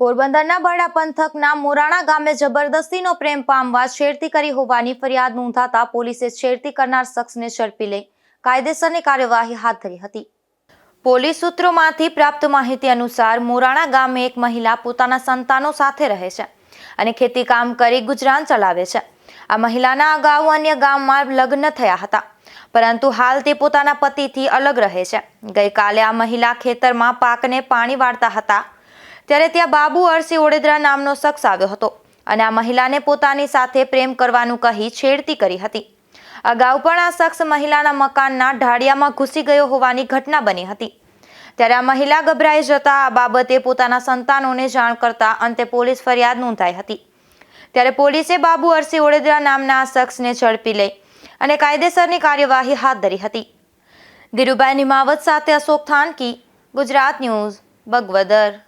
પોરબંદરના બરડા પંથકના મોરાણા ગામે જબરદસ્તીનો પ્રેમ પામવા છેડતી કરી હોવાની ફરિયાદ નોંધાતા પોલીસે છેડતી કરનાર શખ્સને ઝડપી લઈ કાયદેસરની કાર્યવાહી હાથ ધરી હતી. પોલીસ સૂત્રોમાંથી પ્રાપ્ત માહિતી અનુસાર મોરાણા ગામે એક મહિલા પોતાના સંતાનો સાથે રહે છે અને ખેતી કામ કરી ગુજરાન ચલાવે છે. આ મહિલાના અગાઉ અન્ય ગામમાં લગ્ન થયા હતા, પરંતુ હાલ તે પોતાના પતિથી અલગ રહે છે. ગઈકાલે આ મહિલા ખેતરમાં પાકને પાણી વાળતા હતા. ત્યારે ત્યાં બાબુ અરસી ઓડેદરા નામનો શખ્સ આવ્યો હતો અને આ મહિલાને પોતાની સાથે પ્રેમ કરવાનું કહી છેડતી કરી હતી. અગાઉ પણ આ શખ્સ મહિલાના મકાનના ઢાળિયામાં ઘૂસી ગયો હોવાની ઘટના બની હતી. ત્યારે આ મહિલા ગભરાઈ જતા આ બાબતે પોતાના સંતાનોને જાણ કરતા અંતે પોલીસ ફરિયાદ નોંધાઈ હતી. ત્યારે પોલીસે બાબુ અરસી ઓડેદરા નામના આ શખ્સને ઝડપી લઈ અને કાયદેસરની કાર્યવાહી હાથ ધરી હતી. ધીરુભાઈ નિમાવત સાથે અશોક થાનકી, ગુજરાત ન્યૂઝ, બગવદર.